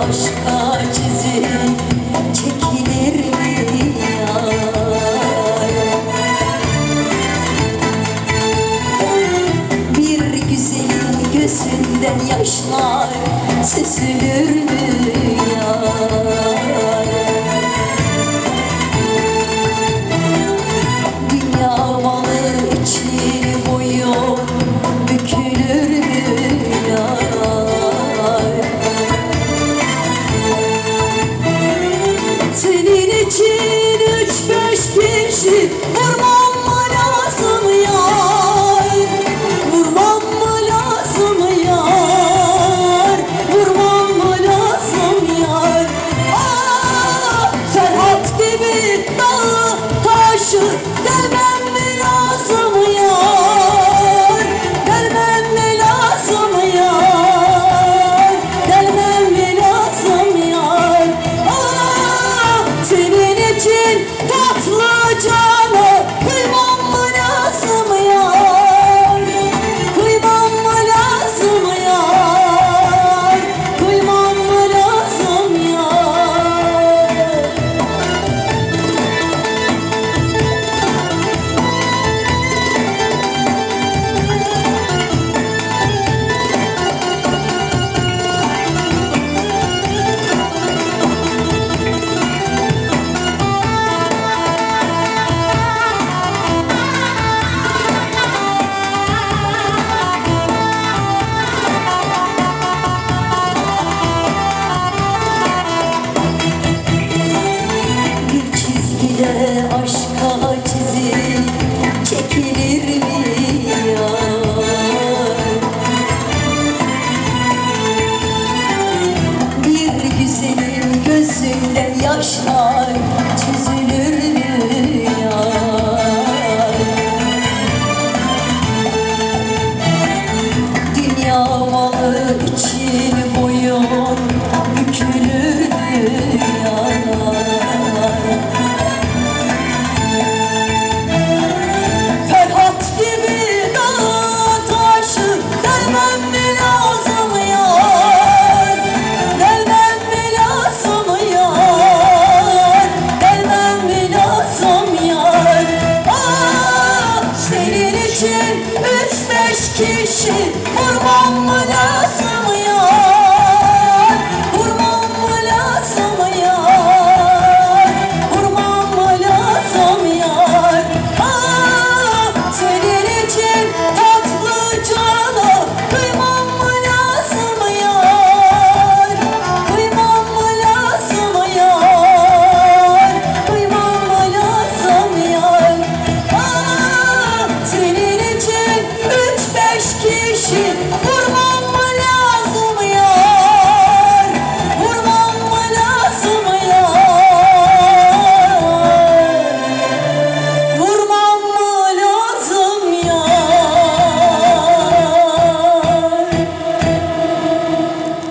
aşka çizim çekilir mi yar? Bir güzelin gözünden yaşlar süzülür mü? kişi, üç beş kişi vurmam mı lazım?